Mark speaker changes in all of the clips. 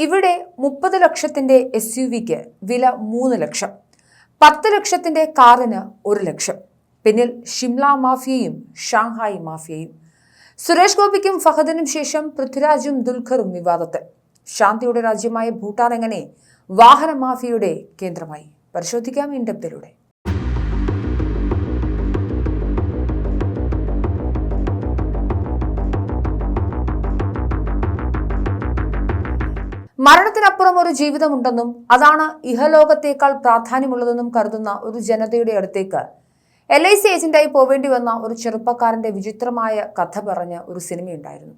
Speaker 1: ഇവിടെ മുപ്പത് ലക്ഷത്തിന്റെ എസ് യു വിക്ക് വില മൂന്ന് ലക്ഷം. പത്ത് ലക്ഷത്തിന്റെ കാറിന് ഒരു ലക്ഷം. പിന്നിൽ ഷിംല മാഫിയയും ഷാങ്ഹായ് മാഫിയയും. സുരേഷ് ഗോപിക്കും ഫഹദിനും ശേഷം പൃഥ്വിരാജും ദുൽഖറും വിവാദത്തിൽ. ശാന്തിയുടെ രാജ്യമായ ഭൂട്ടാൻ എങ്ങനെ വാഹന മാഫിയയുടെ കേന്ദ്രമായി? പരിശോധിക്കാം ഇൻഡപ്തിലൂടെ. മരണത്തിനപ്പുറം ഒരു ജീവിതമുണ്ടെന്നും അതാണ് ഇഹലോകത്തേക്കാൾ പ്രാധാന്യമുള്ളതെന്നും കരുതുന്ന ഒരു ജനതയുടെ അടുത്തേക്ക്. എൽ ഐ സി ഏജന്റായി പോവേണ്ടി വന്ന ഒരു ചെറുപ്പക്കാരന്റെ വിചിത്രമായ കഥ പറഞ്ഞ ഒരു സിനിമയുണ്ടായിരുന്നു.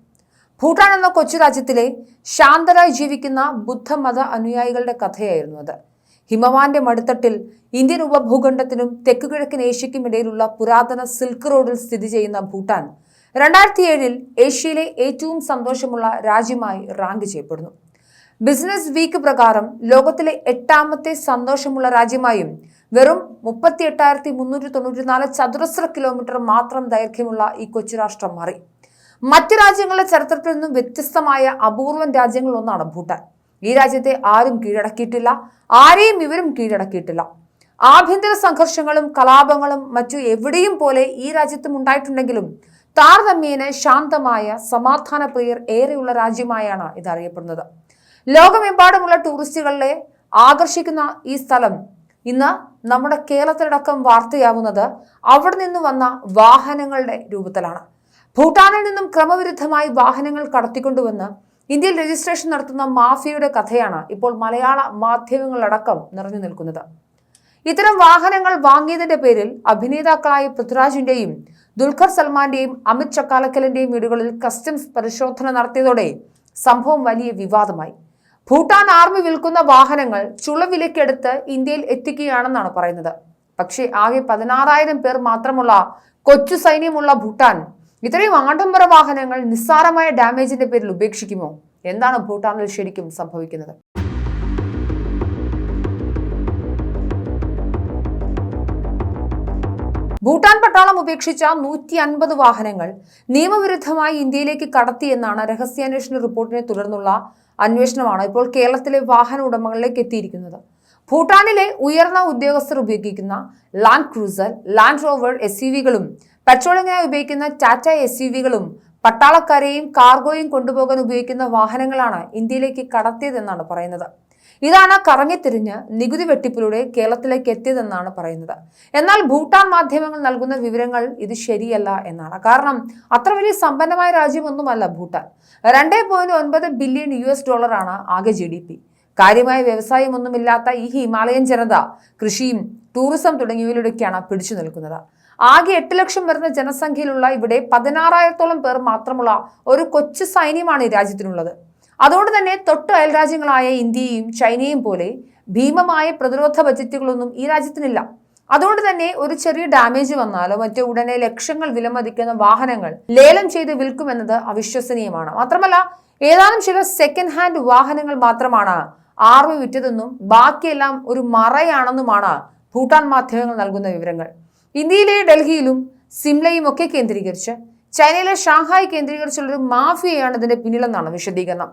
Speaker 1: ഭൂട്ടാൻ എന്ന കൊച്ചു രാജ്യത്തിലെ ശാന്തരായി ജീവിക്കുന്ന ബുദ്ധമത അനുയായികളുടെ കഥയായിരുന്നു അത്. ഹിമവാന്റെ മടുത്തട്ടിൽ ഇന്ത്യൻ ഉപഭൂഖണ്ഡത്തിനും തെക്കുകിഴക്കൻ ഏഷ്യയ്ക്കും ഇടയിലുള്ള പുരാതന സിൽക്ക് റോഡിൽ സ്ഥിതി ചെയ്യുന്ന ഭൂട്ടാൻ രണ്ടായിരത്തി ഏഴിൽ ഏഷ്യയിലെ ഏറ്റവും സന്തോഷമുള്ള രാജ്യമായി റാങ്ക് ചെയ്യപ്പെടുന്നു. ബിസിനസ് വീക്ക് പ്രകാരം ലോകത്തിലെ എട്ടാമത്തെ സന്തോഷമുള്ള രാജ്യമായും വെറും മുപ്പത്തി എട്ടായിരത്തി മുന്നൂറ്റി തൊണ്ണൂറ്റിനാല് ചതുരശ്ര കിലോമീറ്റർ മാത്രം ദൈർഘ്യമുള്ള ഈ കൊച്ചു രാഷ്ട്രം മാറി. മറ്റ് രാജ്യങ്ങളുടെ ചരിത്രത്തിൽ നിന്നും വ്യത്യസ്തമായ അപൂർവം രാജ്യങ്ങളിലൊന്നാണ് ഭൂട്ടാൻ. ഈ രാജ്യത്തെ ആരും കീഴടക്കിയിട്ടില്ല ആരെയും ഇവരും കീഴടക്കിയിട്ടില്ല. ആഭ്യന്തര സംഘർഷങ്ങളും കലാപങ്ങളും മറ്റു എവിടെയും പോലെ ഈ രാജ്യത്തും ഉണ്ടായിട്ടുണ്ടെങ്കിലും താരതമ്യേന ശാന്തമായ സമാധാന പ്രിയർ ഏറെയുള്ള രാജ്യമായാണ് ഇതറിയപ്പെടുന്നത്. ലോകമെമ്പാടുമുള്ള ടൂറിസ്റ്റുകളെ ആകർഷിക്കുന്ന ഈ സ്ഥലം ഇന്ന് നമ്മുടെ കേരളത്തിലടക്കം വാർത്തയാവുന്നത് അവിടെ നിന്ന് വന്ന വാഹനങ്ങളുടെ രൂപത്തിലാണ്. ഭൂട്ടാനിൽ നിന്നും ക്രമവിരുദ്ധമായി വാഹനങ്ങൾ കടത്തിക്കൊണ്ടുവന്ന് ഇന്ത്യയിൽ രജിസ്ട്രേഷൻ നടത്തുന്ന മാഫിയയുടെ കഥയാണ് ഇപ്പോൾ മലയാള മാധ്യമങ്ങളടക്കം നിറഞ്ഞു നിൽക്കുന്നത്. ഇത്തരം വാഹനങ്ങൾ വാങ്ങിയതിന്റെ പേരിൽ അഭിനേതാക്കളായ പൃഥ്വിരാജിന്റെയും ദുൽഖർ സൽമാന്റെയും അമിത് ചക്കാലക്കലിന്റെയും വീടുകളിൽ കസ്റ്റംസ് പരിശോധന നടത്തിയതോടെ സംഭവം വലിയ വിവാദമായി. ഭൂട്ടാൻ ആർമി വിൽക്കുന്ന വാഹനങ്ങൾ ചുളവിലക്കെടുത്ത് ഇന്ത്യയിൽ എത്തിക്കുകയാണെന്നാണ് പറയുന്നത്. പക്ഷേ ആകെ പതിനാറായിരം പേർ മാത്രമുള്ള കൊച്ചു സൈന്യമുള്ള ഭൂട്ടാൻ ഇത്രയും ആഡംബര വാഹനങ്ങൾ നിസ്സാരമായ ഡാമേജിന്റെ പേരിൽ ഉപേക്ഷിക്കുമോ? എന്താണ് ഭൂട്ടാനിൽ ശരിക്കും സംഭവിക്കുന്നത്? ഭൂട്ടാൻ പട്ടാളം ഉപേക്ഷിച്ച നൂറ്റി അൻപത് വാഹനങ്ങൾ നിയമവിരുദ്ധമായി ഇന്ത്യയിലേക്ക് കടത്തിയെന്നാണ് രഹസ്യാന്വേഷണ റിപ്പോർട്ടിനെ തുടർന്നുള്ള അന്വേഷണമാണ് ഇപ്പോൾ കേരളത്തിലെ വാഹന ഉടമകളിലേക്ക് എത്തിയിരിക്കുന്നത്. ഭൂട്ടാനിലെ ഉയർന്ന ഉദ്യോഗസ്ഥർ ഉപയോഗിക്കുന്ന Land Cruiser Land Rover S U വികളും പെട്രോളിങ്ങിനായി ഉപയോഗിക്കുന്ന ടാറ്റ എസ് യു വികളും പട്ടാളക്കാരെയും കാർഗോയും കൊണ്ടുപോകാൻ ഉപയോഗിക്കുന്ന വാഹനങ്ങളാണ് ഇന്ത്യയിലേക്ക് കടത്തിയതെന്നാണ് പറയുന്നത്. ഇതാണ് കറങ്ങിത്തിരിഞ്ഞ് നികുതി വെട്ടിപ്പിലൂടെ കേരളത്തിലേക്ക് എത്തിയതെന്നാണ് പറയുന്നത്. എന്നാൽ ഭൂട്ടാൻ മാധ്യമങ്ങൾ നൽകുന്ന വിവരങ്ങൾ ഇത് ശരിയല്ല എന്നാണ്. കാരണം അത്ര വലിയ സമ്പന്നമായ രാജ്യമൊന്നുമല്ല ഭൂട്ടാൻ. രണ്ടേ പോയിന്റ് ഒൻപത് ബില്യൺ യു എസ് ഡോളറാണ് ആകെ ജി ഡി പി. കാര്യമായ വ്യവസായമൊന്നുമില്ലാത്ത ഈ ഹിമാലയൻ ജനത കൃഷിയും ടൂറിസം തുടങ്ങിയവയിലൂടെയൊക്കെയാണ് പിടിച്ചു നിൽക്കുന്നത്. ആകെ എട്ട് ലക്ഷം വരുന്ന ജനസംഖ്യയിലുള്ള ഇവിടെ പതിനാറായിരത്തോളം പേർ മാത്രമുള്ള ഒരു കൊച്ചു സൈന്യമാണ് ഈ രാജ്യത്തിനുള്ളത്. അതുകൊണ്ട് തന്നെ തൊട്ട് അയൽരാജ്യങ്ങളായ ഇന്ത്യയും ചൈനയും പോലെ ഭീമമായ പ്രതിരോധ ബജറ്റുകളൊന്നും ഈ രാജ്യത്തിനില്ല. അതുകൊണ്ട് തന്നെ ഒരു ചെറിയ ഡാമേജ് വന്നാലോ മറ്റോ ഉടനെ ലക്ഷങ്ങൾ വിലമതിക്കുന്ന വാഹനങ്ങൾ ലേലം ചെയ്ത് വിൽക്കുമെന്നത് അവിശ്വസനീയമാണ്. മാത്രമല്ല ഏതാനും ചില സെക്കൻഡ് ഹാൻഡ് വാഹനങ്ങൾ മാത്രമാണ് ആർമി വിറ്റതെന്നും ബാക്കിയെല്ലാം ഒരു മറയാണെന്നുമാണ് ഭൂട്ടാൻ മാധ്യമങ്ങൾ നൽകുന്ന വിവരങ്ങൾ. ഇന്ത്യയിലെ ഡൽഹിയിലും സിംലയും ഒക്കെ കേന്ദ്രീകരിച്ച് ചൈനയിലെ ഷാങ്ഹായ് കേന്ദ്രീകരിച്ചുള്ളൊരു മാഫിയയാണ് ഇതിന്റെ പിന്നിലെന്നാണ് വിശദീകരണം.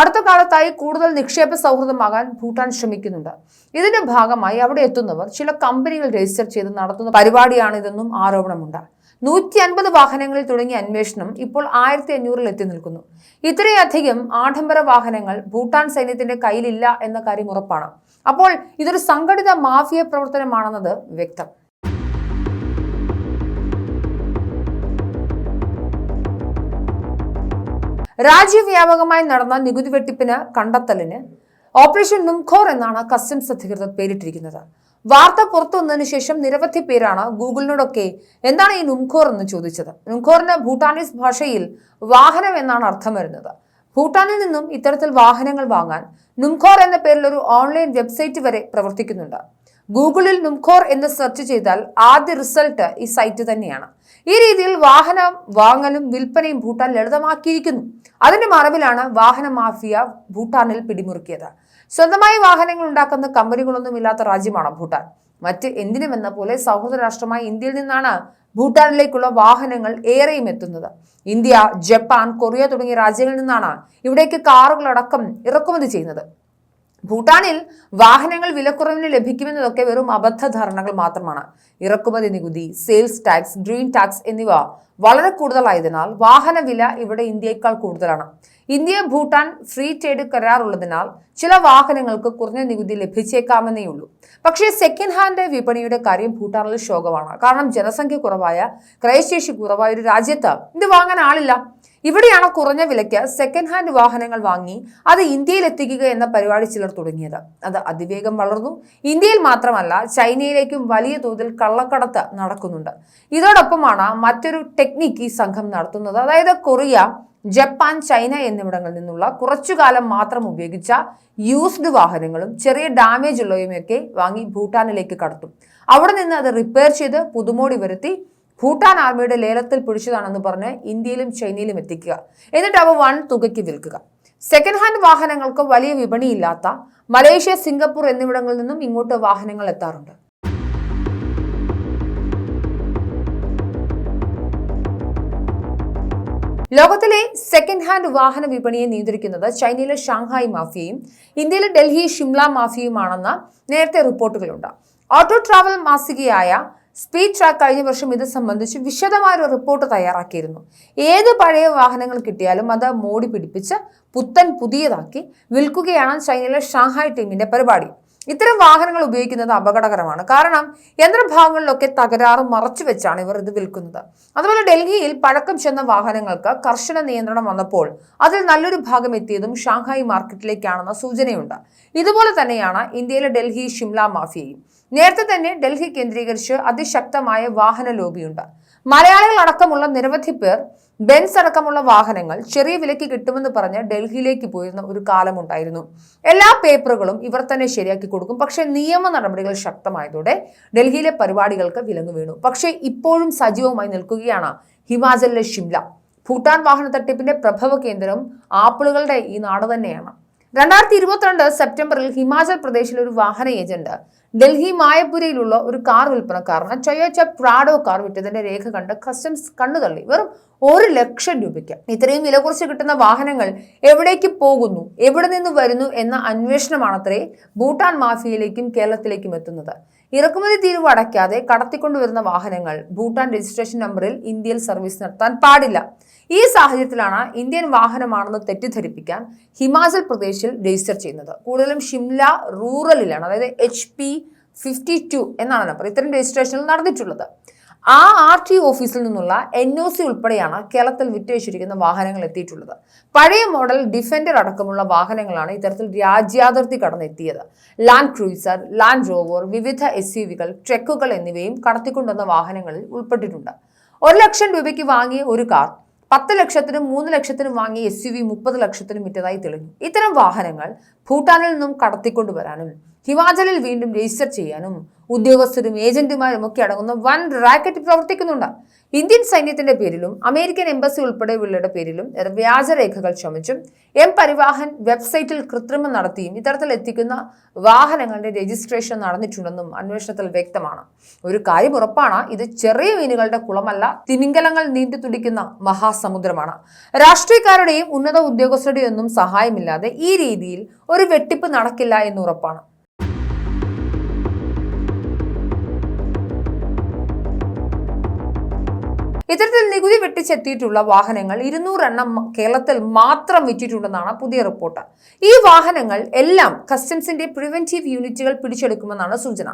Speaker 1: അടുത്ത കാലത്തായി കൂടുതൽ നിക്ഷേപ സൗഹൃദമാകാൻ ഭൂട്ടാൻ ശ്രമിക്കുന്നുണ്ട്. ഇതിന്റെ ഭാഗമായി അവിടെ എത്തുന്നവർ ചില കമ്പനികൾ രജിസ്റ്റർ ചെയ്ത് നടത്തുന്ന പരിപാടിയാണിതെന്നും ആരോപണമുണ്ട്. നൂറ്റി അൻപത് വാഹനങ്ങളിൽ തുടങ്ങിയ അന്വേഷണം ഇപ്പോൾ ആയിരത്തി അഞ്ഞൂറിൽ എത്തി നിൽക്കുന്നു. ഇത്രയധികം ആഡംബര വാഹനങ്ങൾ ഭൂട്ടാൻ സൈന്യത്തിന്റെ കയ്യിലില്ല എന്ന കാര്യം ഉറപ്പാണ്. അപ്പോൾ ഇതൊരു സംഘടിത മാഫിയ പ്രവർത്തനമാണെന്നത് വ്യക്തം. രാജ്യവ്യാപകമായി നടന്ന നികുതി വെട്ടിപ്പിന് കണ്ടെത്തലിന് ഓപ്പറേഷൻ നുംഖോർ എന്നാണ് കസ്റ്റംസ് അധികൃതർ പേരിട്ടിരിക്കുന്നത്. വാർത്ത പുറത്തു വന്നതിന് ശേഷം നിരവധി പേരാണ് ഗൂഗിളിനോടൊക്കെ എന്താണ് ഈ നുംഖോർ എന്ന് ചോദിച്ചത്. നുംഖോറിന് ഭൂട്ടാനീസ് ഭാഷയിൽ വാഹനം എന്നാണ് അർത്ഥം വരുന്നത്. ഭൂട്ടാനിൽ നിന്നും ഇത്തരത്തിൽ വാഹനങ്ങൾ വാങ്ങാൻ നുംഖോർ എന്ന പേരിൽ ഒരു ഓൺലൈൻ വെബ്സൈറ്റ് വരെ പ്രവർത്തിക്കുന്നുണ്ട്. ഗൂഗിളിൽ നുംഖോർ എന്ന് സെർച്ച് ചെയ്താൽ ആദ്യ റിസൾട്ട് ഈ സൈറ്റ് തന്നെയാണ്. ഈ രീതിയിൽ വാഹനം വാങ്ങലും വിൽപ്പനയും ഭൂട്ടാൻ ലളിതമാക്കിയിരിക്കുന്നു. അതിന്റെ മറവിലാണ് വാഹന മാഫിയ ഭൂട്ടാനിൽ പിടിമുറുക്കിയത്. സ്വന്തമായി വാഹനങ്ങൾ ഉണ്ടാക്കുന്ന കമ്പനികളൊന്നും ഇല്ലാത്ത രാജ്യമാണ് ഭൂട്ടാൻ. മറ്റ് എന്തിനുമെന്ന പോലെ സൗഹൃദ രാഷ്ട്രമായ ഇന്ത്യയിൽ നിന്നാണ് ഭൂട്ടാനിലേക്കുള്ള വാഹനങ്ങൾ ഏറെയും എത്തുന്നത്. ഇന്ത്യ ജപ്പാൻ കൊറിയ തുടങ്ങിയ രാജ്യങ്ങളിൽ നിന്നാണ് ഇവിടേക്ക് കാറുകളടക്കം ഇറക്കുമതി ചെയ്യുന്നത്. ഭൂട്ടാനിൽ വാഹനങ്ങൾ വിലക്കുറവിന് ലഭിക്കുമെന്നതൊക്കെ വെറും അബദ്ധ ധാരണകൾ മാത്രമാണ്. ഇറക്കുമതി നികുതി സെയിൽസ് ടാക്സ് ഗ്രീൻ ടാക്സ് എന്നിവ വളരെ കൂടുതലായതിനാൽ വാഹന വില ഇവിടെ ഇന്ത്യയേക്കാൾ കൂടുതലാണ്. ഇന്ത്യ ഭൂട്ടാൻ ഫ്രീ ട്രേഡ് കരാർ ഉള്ളതിനാൽ ചില വാഹനങ്ങൾക്ക് കുറഞ്ഞ നികുതി ലഭിച്ചേക്കാമെന്നേ ഉള്ളൂ. പക്ഷേ സെക്കൻഡ് ഹാൻഡ് വിപണിയുടെ കാര്യം ഭൂട്ടാനിൽ ശോകമാണ്. കാരണം ജനസംഖ്യ കുറവായ ക്രയശേഷി കുറവായ ഒരു രാജ്യത്ത് ഇത് വാങ്ങാൻ ആളില്ല. ഇവിടെയാണ് കുറഞ്ഞ വിലയ്ക്ക് സെക്കൻഡ് ഹാൻഡ് വാഹനങ്ങൾ വാങ്ങി അത് ഇന്ത്യയിൽ എത്തിക്കുക എന്ന പരിപാടി ചിലർ തുടങ്ങിയത്? അത് അതിവേഗം വളർന്നു. ഇന്ത്യയിൽ മാത്രമല്ല ചൈനയിലേക്കും വലിയ തോതിൽ കള്ളക്കടത്ത് നടക്കുന്നുണ്ട്. ഇതോടൊപ്പമാണ് മറ്റൊരു ടെക്നിക്ക് ഈ സംഘം നടത്തുന്നത്. അതായത് കൊറിയ ജപ്പാൻ ചൈന എന്നിവിടങ്ങളിൽ നിന്നുള്ള കുറച്ചു കാലം മാത്രം ഉപയോഗിച്ച യൂസ്ഡ് വാഹനങ്ങളും ചെറിയ ഡാമേജ് ഉള്ളവയുമൊക്കെ വാങ്ങി ഭൂട്ടാനിലേക്ക് കടത്തും. അവിടെ നിന്ന് അത് റിപ്പയർ ചെയ്ത് പുതുമോടി വരുത്തി ഭൂട്ടാൻ ആർമിയുടെ ലേലത്തിൽ പിടിച്ചതാണെന്ന് പറഞ്ഞ് ഇന്ത്യയിലും ചൈനയിലും എത്തിക്കുക. എന്നിട്ട് അവ വൺ തുകയ്ക്ക് വിൽക്കുക. സെക്കൻഡ് ഹാൻഡ് വാഹനങ്ങൾക്ക് വലിയ വിപണിയില്ലാത്ത മലേഷ്യ സിംഗപ്പൂർ എന്നിവിടങ്ങളിൽ നിന്നും ഇങ്ങോട്ട് വാഹനങ്ങൾ എത്താറുണ്ട്. ലോകത്തിലെ സെക്കൻഡ് ഹാൻഡ് വാഹന വിപണിയെ നിയന്ത്രിക്കുന്നത് ചൈനയിലെ ഷാങ്ഹായ് മാഫിയയും ഇന്ത്യയിലെ ഡൽഹി ഷിംല മാഫിയയുമാണെന്ന് നേരത്തെ റിപ്പോർട്ടുകളുണ്ട്. ഓട്ടോ ട്രാവൽ മാസികയായ സ്പീഡ് ട്രാക്ക് കഴിഞ്ഞ വർഷം ഇത് സംബന്ധിച്ച് വിശദമായ ഒരു റിപ്പോർട്ട് തയ്യാറാക്കിയിരുന്നു. ഏത് പഴയ വാഹനങ്ങൾ കിട്ടിയാലും അത് മോടി പിടിപ്പിച്ച് പുത്തൻ പുതിയതാക്കി വിൽക്കുകയാണ് ചൈനയിലെ ഷാങ്ഹായ് ടീമിന്റെ പരിപാടി. ഇത്തരം വാഹനങ്ങൾ ഉപയോഗിക്കുന്നത് അപകടകരമാണ്. കാരണം യന്ത്രഭാഗങ്ങളിലൊക്കെ തകരാറ് മറച്ചു വെച്ചാണ് ഇവർ ഇത് വിൽക്കുന്നത്. അതുപോലെ ഡൽഹിയിൽ പഴക്കം ചെന്ന വാഹനങ്ങൾക്ക് കർശന നിയന്ത്രണം വന്നപ്പോൾ അതിൽ നല്ലൊരു ഭാഗം എത്തിയതും ഷാങ്ഹായ് മാർക്കറ്റിലേക്കാണെന്ന സൂചനയുണ്ട്. ഇതുപോലെ തന്നെയാണ് ഇന്ത്യയിലെ ഡൽഹി ഷിംല മാഫിയയും. നേരത്തെ തന്നെ ഡൽഹി കേന്ദ്രീകരിച്ച് അതിശക്തമായ വാഹന ലോബിയുണ്ട്. മലയാളികൾ അടക്കമുള്ള നിരവധി പേർ ബെൻസ് അടക്കമുള്ള വാഹനങ്ങൾ ചെറിയ വിലയ്ക്ക് കിട്ടുമെന്ന് പറഞ്ഞ് ഡൽഹിയിലേക്ക് പോയിരുന്ന ഒരു കാലമുണ്ടായിരുന്നു. എല്ലാ പേപ്പറുകളും ഇവർ തന്നെ ശരിയാക്കി കൊടുക്കും. പക്ഷേ നിയമ നടപടികൾ ശക്തമായതോടെ ഡൽഹിയിലെ പരിപാടികൾക്ക് വിലങ്ങു വീണു. പക്ഷേ ഇപ്പോഴും സജീവമായി നിൽക്കുകയാണ് ഹിമാചലിലെ ഷിംല. ഭൂട്ടാൻ വാഹന തട്ടിപ്പിന്റെ പ്രഭവ കേന്ദ്രം ആപ്പിളുകളുടെ ഈ നാട് തന്നെയാണ്. രണ്ടായിരത്തി ഇരുപത്തിരണ്ട് സെപ്റ്റംബറിൽ ഹിമാചൽ പ്രദേശിലെ ഒരു വാഹന ഏജന്റ് ഡൽഹി മായപുരയിലുള്ള ഒരു കാർ വിൽപ്പനക്കാരന് ടൊയോറ്റ പ്രാഡോ കാർ വിറ്റതിന്റെ രേഖ കണ്ട് കസ്റ്റംസ് കണ്ണുതള്ളി വെറും ഒരു ലക്ഷം രൂപയ്ക്ക്. ഇത്രയും വില കുറച്ച് കിട്ടുന്ന വാഹനങ്ങൾ എവിടേക്ക് പോകുന്നു? എവിടെ നിന്ന് വരുന്നു എന്ന അന്വേഷണമാണത്രേ ഭൂട്ടാൻ മാഫിയയിലേക്കും കേരളത്തിലേക്കും എത്തുന്നത്. ഇറക്കുമതി തീരുവ അടയ്ക്കാതെ കടത്തിക്കൊണ്ടുവരുന്ന വാഹനങ്ങൾ ഭൂട്ടാൻ രജിസ്ട്രേഷൻ നമ്പറിൽ ഇന്ത്യയിൽ സർവീസ് നടത്താൻ പാടില്ല. ഈ സാഹചര്യത്തിലാണ് ഇന്ത്യൻ വാഹനമാണെന്ന് തെറ്റിദ്ധരിപ്പിക്കാൻ ഹിമാചൽ പ്രദേശിൽ രജിസ്റ്റർ ചെയ്യുന്നത്. കൂടുതലും ഷിംല റൂറലിലാണ്. അതായത് എച്ച് പി ഫിഫ്റ്റി ടു എന്നാണ് നമ്പർ. ഇത്തരം രജിസ്ട്രേഷനിൽ നടന്നിട്ടുള്ളത്. ആ ആർ ടി ഓഫീസിൽ നിന്നുള്ള എൻ ഒ സി ഉൾപ്പെടെയാണ് കേരളത്തിൽ വിറ്റഴിച്ചിരിക്കുന്ന വാഹനങ്ങൾ എത്തിയിട്ടുള്ളത്. പഴയ മോഡൽ ഡിഫൻഡർ അടക്കമുള്ള വാഹനങ്ങളാണ് ഇത്തരത്തിൽ രാജ്യാതിർത്തി കടന്നെത്തിയത്. ലാൻഡ് ക്രൂയിസർ ലാൻഡ് റോവർ വിവിധ എസ് യു വികൾ ട്രക്കുകൾ എന്നിവയും കടത്തിക്കൊണ്ടുവന്ന വാഹനങ്ങളിൽ ഉൾപ്പെട്ടിട്ടുണ്ട്. ഒരു ലക്ഷം രൂപയ്ക്ക് വാങ്ങിയ ഒരു കാർ പത്ത് ലക്ഷത്തിനും മൂന്ന് ലക്ഷത്തിനും വാങ്ങിയ എസ് യു വി മുപ്പത് ലക്ഷത്തിനും വിറ്റതായി തെളിഞ്ഞു. ഇത്തരം വാഹനങ്ങൾ ഭൂട്ടാനിൽ നിന്നും കടത്തിക്കൊണ്ടുവരാനും ഹിമാചലിൽ വീണ്ടും രജിസ്റ്റർ ചെയ്യാനും ഉദ്യോഗസ്ഥരും ഏജന്റുമാരും ഒക്കെ അടങ്ങുന്ന വൻ റാക്കറ്റ് പ്രവർത്തിക്കുന്നുണ്ട്. ഇന്ത്യൻ സൈന്യത്തിന്റെ പേരിലും അമേരിക്കൻ എംബസി ഉൾപ്പെടെയുള്ളവരുടെ പേരിലും വ്യാജരേഖകൾ ചുമച്ചും എം പരിവാഹൻ വെബ്സൈറ്റിൽ കൃത്രിമം നടത്തിയും ഇത്തരത്തിൽ എത്തിക്കുന്ന വാഹനങ്ങളുടെ രജിസ്ട്രേഷൻ നടന്നിട്ടുണ്ടെന്നും അന്വേഷണത്തിൽ വ്യക്തമാണ്. ഒരു കാര്യം ഉറപ്പാണ് ഇത് ചെറിയ മീനുകളുടെ കുളമല്ല തിമിംഗലങ്ങൾ നീണ്ടു തുടിക്കുന്ന മഹാസമുദ്രമാണ്. രാഷ്ട്രീയക്കാരുടെയും ഉന്നത ഉദ്യോഗസ്ഥരുടെയും ഒന്നും സഹായമില്ലാതെ ഈ രീതിയിൽ ഒരു വെട്ടിപ്പ് നടക്കില്ല എന്ന് ഉറപ്പാണ്. ഇത്തരത്തിൽ നികുതി വെട്ടിച്ചെത്തിയിട്ടുള്ള വാഹനങ്ങൾ ഇരുന്നൂറെണ്ണം കേരളത്തിൽ മാത്രം വിറ്റിട്ടുണ്ടെന്നാണ് പുതിയ റിപ്പോർട്ട്. ഈ വാഹനങ്ങൾ എല്ലാം കസ്റ്റംസിന്റെ പ്രിവെന്റീവ് യൂണിറ്റുകൾ പിടിച്ചെടുക്കുമെന്നാണ് സൂചന.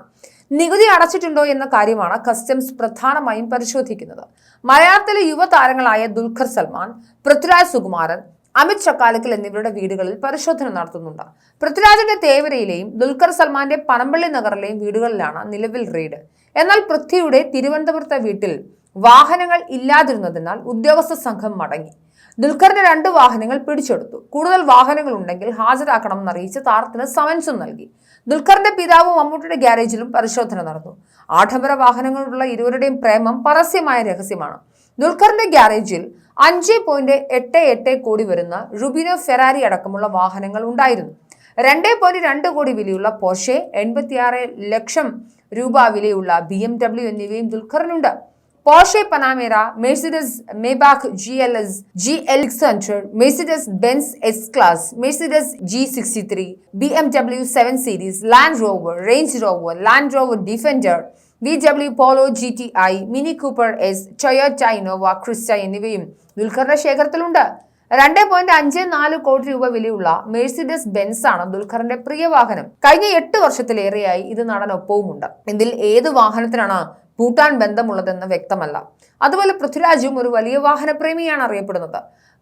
Speaker 1: നികുതി അടച്ചിട്ടുണ്ടോ എന്ന കാര്യമാണ് കസ്റ്റംസ് പ്രധാനമായും പരിശോധിക്കുന്നത്. മലയാളത്തിലെ യുവതാരങ്ങളായ ദുൽഖർ സൽമാൻ പൃഥ്വിരാജ് സുകുമാരൻ അമിത് ചക്കാലക്കൽ എന്നിവരുടെ വീടുകളിൽ പരിശോധന നടത്തുന്നുണ്ട്. പൃഥ്വിരാജിന്റെ തേവരയിലെയും ദുൽഖർ സൽമാന്റെ പനമ്പള്ളി നഗറിലെയും വീടുകളിലാണ് നിലവിൽ റെയ്ഡ്. എന്നാൽ പൃഥ്വിയുടെ തിരുവനന്തപുരത്തെ വീട്ടിൽ വാഹനങ്ങൾ ഇല്ലാതിരുന്നതിനാൽ ഉദ്യോഗസ്ഥ സംഘം മടങ്ങി. ദുൽഖറിന്റെ രണ്ട് വാഹനങ്ങൾ പിടിച്ചെടുത്തു. കൂടുതൽ വാഹനങ്ങൾ ഉണ്ടെങ്കിൽ ഹാജരാക്കണമെന്ന് അറിയിച്ച് താരത്തിന് സമൻസും നൽകി. ദുൽഖറിന്റെ പിതാവ് മമ്മൂട്ടിയുടെ ഗ്യാരേജിലും പരിശോധന നടന്നു. ആഡംബര വാഹനങ്ങളുള്ള ഇരുവരുടെയും പ്രേമം പരസ്യമായ രഹസ്യമാണ്. ദുൽഖറിന്റെ ഗ്യാരേജിൽ അഞ്ച് പോയിന്റ് എട്ട് എട്ട് കോടി വരുന്ന റുബിനോ ഫെറാരി അടക്കമുള്ള വാഹനങ്ങൾ ഉണ്ടായിരുന്നു. രണ്ട് പോയിന്റ് രണ്ട് കോടി വിലയുള്ള പോഷെ എൺപത്തിയാറ് ലക്ഷം രൂപ വിലയുള്ള ബി എം ഡബ്ല്യു എന്നിവയും ദുൽഖറിനുണ്ട് Porsche Panamera Mercedes Maybach G L S G L hundred Mercedes Benz S class Mercedes G sixty three B M W seven series Land Rover Range Rover Land Rover Defender V W Polo G T I Mini Cooper S Toyota Innova Crysta എന്നിവയും ദുൽഖറിന്റെ ശേഖരത്തിലുണ്ട്. രണ്ട് point അഞ്ച് നാല് കോടി രൂപ വിലയുള്ള Mercedes Benz ആണ് ദുൽഖറിന്റെ പ്രിയ വാഹനം കഴിഞ്ഞ എട്ട് വർഷത്തിലേറെയായി ഇത് നടനൊപ്പവുമുണ്ട്. ഇതിൽ ഏത് വാഹനത്തിനാണ് ഭൂട്ടാൻ ബന്ധമുള്ളതെന്ന് വ്യക്തമല്ല. അതുപോലെ പൃഥ്വിരാജും ഒരു വലിയ വാഹനപ്രേമിയാണ് അറിയപ്പെടുന്നത്.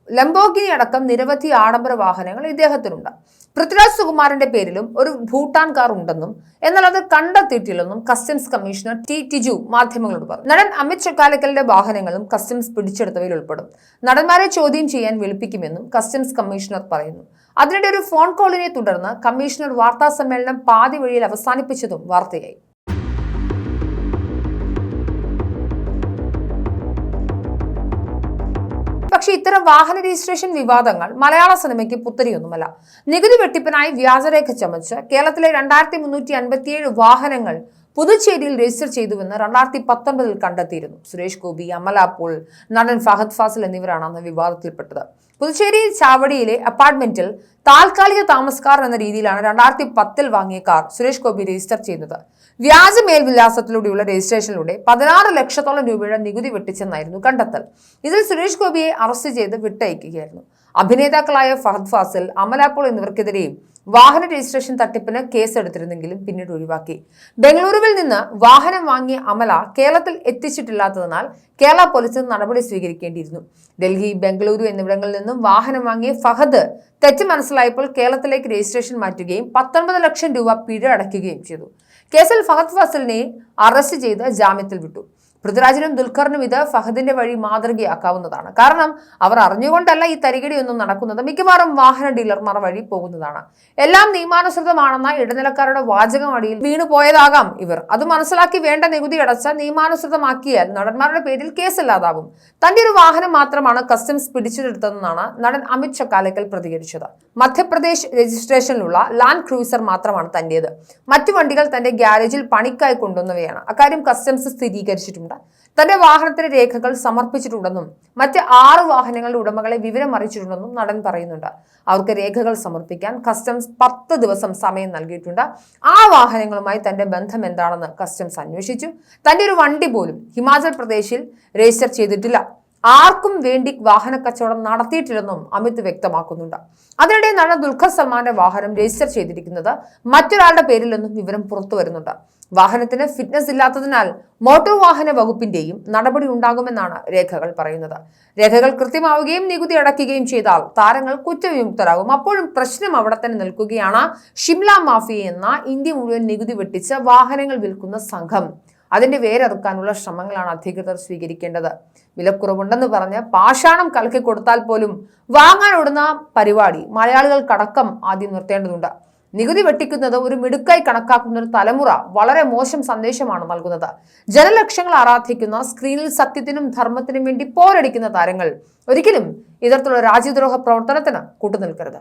Speaker 1: ലംബോഗിനി അടക്കം നിരവധി ആഡംബര വാഹനങ്ങൾ ഇദ്ദേഹത്തിനുണ്ട്. പൃഥ്വിരാജ് സുകുമാരന്റെ പേരിലും ഒരു ഭൂട്ടാൻ കാർ ഉണ്ടെന്നും എന്നാൽ അത് കണ്ടെത്തിയിട്ടില്ലെന്നും കസ്റ്റംസ് കമ്മീഷണർ ടി ടിജു മാധ്യമങ്ങളോട് പറഞ്ഞു. നടൻ അമിത് ചക്കാലക്കലിന്റെ വാഹനങ്ങളും കസ്റ്റംസ് പിടിച്ചെടുത്തവയിൽ ഉൾപ്പെടും. നടന്മാരെ ചോദ്യം ചെയ്യാൻ വിളിപ്പിക്കുമെന്നും കസ്റ്റംസ് കമ്മീഷണർ പറയുന്നു. അതിനിടെ ഒരു ഫോൺ കോളിനെ തുടർന്ന് കമ്മീഷണർ വാർത്താ സമ്മേളനം പാതി വഴിയിൽ അവസാനിപ്പിച്ചതും വാർത്തയായി. പക്ഷേ ഇത്തരം വാഹന രജിസ്ട്രേഷൻ വിവാദങ്ങൾ മലയാള സിനിമയ്ക്ക് പുത്തരിയൊന്നുമല്ല. നികുതി വെട്ടിപ്പിനായി വ്യാജരേഖ ചമച്ച് കേരളത്തിലെ രണ്ടായിരത്തി വാഹനങ്ങൾ പുതുച്ചേരിയിൽ രജിസ്റ്റർ ചെയ്തുവെന്ന് രണ്ടായിരത്തി പത്തൊൻപതിൽ കണ്ടെത്തിയിരുന്നു. സുരേഷ് ഗോപി അമല പോൾ നടൻ ഫഹദ് ഫാസിൽ എന്നിവരാണ് അന്ന് വിവാദത്തിൽപ്പെട്ടത്. പുതുച്ചേരി ചാവടിയിലെ അപ്പാർട്ട്മെന്റിൽ താൽക്കാലിക താമസക്കാർ എന്ന രീതിയിലാണ് രണ്ടായിരത്തി പത്തിൽ വാങ്ങിയ കാർ സുരേഷ് ഗോപി രജിസ്റ്റർ ചെയ്യുന്നത് വ്യാജ മേൽവിലാസത്തിലൂടെയുള്ള രജിസ്ട്രേഷനിലൂടെ പതിനാറ് ലക്ഷത്തോളം രൂപയുടെ നികുതി വെട്ടിച്ചെന്നായിരുന്നു കണ്ടെത്തൽ. ഇതിൽ സുരേഷ് ഗോപിയെ അറസ്റ്റ് ചെയ്ത് വിട്ടയക്കുകയായിരുന്നു. അഭിനേതാക്കളായ ഫഹദ് ഫാസിൽ അമല പോൾ എന്നിവർക്കെതിരെയും വാഹന രജിസ്ട്രേഷൻ തട്ടിപ്പിന് കേസെടുത്തിരുന്നെങ്കിലും പിന്നീട് ഒഴിവാക്കി. ബംഗളൂരുവിൽ നിന്ന് വാഹനം വാങ്ങിയ അമല കേരളത്തിൽ എത്തിച്ചിട്ടില്ലാത്തതിനാൽ കേരള പോലീസ് നടപടി സ്വീകരിക്കേണ്ടിയിരുന്നു. ഡൽഹി ബംഗളൂരു എന്നിവിടങ്ങളിൽ നിന്നും വാഹനം വാങ്ങിയ ഫഹദ് തെറ്റ് മനസ്സിലായപ്പോൾ കേരളത്തിലേക്ക് രജിസ്ട്രേഷൻ മാറ്റുകയും പത്തൊൻപത് ലക്ഷം രൂപ പിഴ അടയ്ക്കുകയും ചെയ്തു. കേസിൽ ഫഹദ് ഫസലിനെ അറസ്റ്റ് ചെയ്ത് ജാമ്യത്തിൽ വിട്ടു. പൃഥ്വിരാജിനും ദുൽഖറിനും ഇത് ഫഹദിന്റെ വഴി മാതൃകയാക്കാവുന്നതാണ്. കാരണം അവർ അറിഞ്ഞുകൊണ്ടല്ല ഈ തരികിടിയൊന്നും നടക്കുന്നത്. മിക്കവാറും വാഹന ഡീലർമാർ വഴി പോകുന്നതാണ്. എല്ലാം നിയമാനുസൃതമാണെന്ന ഇടനിലക്കാരുടെ വാചകം അടിയിൽ വീണു പോയതാകാം ഇവർ. അത് മനസ്സിലാക്കി വേണ്ട നികുതി അടച്ച നിയമാനുസൃതമാക്കിയാൽ നടന്മാരുടെ പേരിൽ കേസില്ലാതാവും. തന്റെ ഒരു വാഹനം മാത്രമാണ് കസ്റ്റംസ് പിടിച്ചെടുത്തതെന്നാണ് നടൻ അമിത് ചക്കാലക്കൽ പ്രതികരിച്ചത്. മധ്യപ്രദേശ് രജിസ്ട്രേഷനിലുള്ള ലാൻഡ് ക്രൂസർ മാത്രമാണ് തന്റേത്. മറ്റു വണ്ടികൾ തന്റെ ഗ്യാരേജിൽ പണിക്കായി കൊണ്ടുവന്നവയാണ്. അക്കാര്യം കസ്റ്റംസ് സ്ഥിരീകരിച്ചിട്ടുണ്ട് തന്റെ വാഹനത്തിന്റെ രേഖകൾ സമർപ്പിച്ചിട്ടുണ്ടെന്നും മറ്റ് ആറ് വാഹനങ്ങളുടെ ഉടമകളെ വിവരം അറിയിച്ചിട്ടുണ്ടെന്നും നടൻ പറയുന്നുണ്ട്. അവർക്ക് രേഖകൾ സമർപ്പിക്കാൻ കസ്റ്റംസ് പത്ത് ദിവസം സമയം നൽകിയിട്ടുണ്ട്. ആ വാഹനങ്ങളുമായി തന്റെ ബന്ധം എന്താണെന്ന് കസ്റ്റംസ് അന്വേഷിച്ചു. തന്റെ ഒരു വണ്ടി പോലും ഹിമാചൽ പ്രദേശിൽ രജിസ്റ്റർ ചെയ്തിട്ടില്ല. ആർക്കും വേണ്ടി വാഹന കച്ചവടം നടത്തിയിട്ടില്ലെന്നും അമിത് വ്യക്തമാക്കുന്നുണ്ട്. അതിനിടെ നടൻ ദുൽഖർ സൽമാന്റെ വാഹനം രജിസ്റ്റർ ചെയ്തിരിക്കുന്നത് മറ്റൊരാളുടെ പേരിലെന്നും വിവരം പുറത്തു വരുന്നുണ്ട്. വാഹനത്തിന് ഫിറ്റ്നസ് ഇല്ലാത്തതിനാൽ മോട്ടോർ വാഹന വകുപ്പിന്റെയും നടപടി ഉണ്ടാകുമെന്നാണ് രേഖകൾ പറയുന്നത്. രേഖകൾ കൃത്യമാവുകയും നികുതി അടയ്ക്കുകയും ചെയ്താൽ താരങ്ങൾ കുറ്റവിമുക്തരാകും. അപ്പോഴും പ്രശ്നം അവിടെ തന്നെ നിൽക്കുകയാണ്. ഷിംല മാഫിയ എന്ന ഇന്ത്യ മുഴുവൻ നികുതി വെട്ടിച്ച് വാഹനങ്ങൾ വിൽക്കുന്ന സംഘം. അതിന്റെ വേരറുക്കാനുള്ള ശ്രമങ്ങളാണ് അധികൃതർ സ്വീകരിക്കേണ്ടത്. വിലക്കുറവുണ്ടെന്ന് പറഞ്ഞ് പാഷാണം കലക്കി കൊടുത്താൽ പോലും വാങ്ങാൻ ഓടുന്ന പരിപാടി മലയാളികൾക്കടക്കം ആദ്യം നിർത്തേണ്ടതുണ്ട്. നികുതി വെട്ടിക്കുന്നത് ഒരു മിടുക്കായി കണക്കാക്കുന്ന ഒരു തലമുറ വളരെ മോശം സന്ദേശമാണ് നൽകുന്നത്. ജനലക്ഷങ്ങൾ ആരാധിക്കുന്ന സ്ക്രീനിൽ സത്യത്തിനും ധർമ്മത്തിനും വേണ്ടി പോരടിക്കുന്ന താരങ്ങൾ ഒരിക്കലും ഇത്തരത്തിലുള്ള രാജ്യദ്രോഹ പ്രവർത്തനത്തിന് കൂട്ടുനിൽക്കരുത്.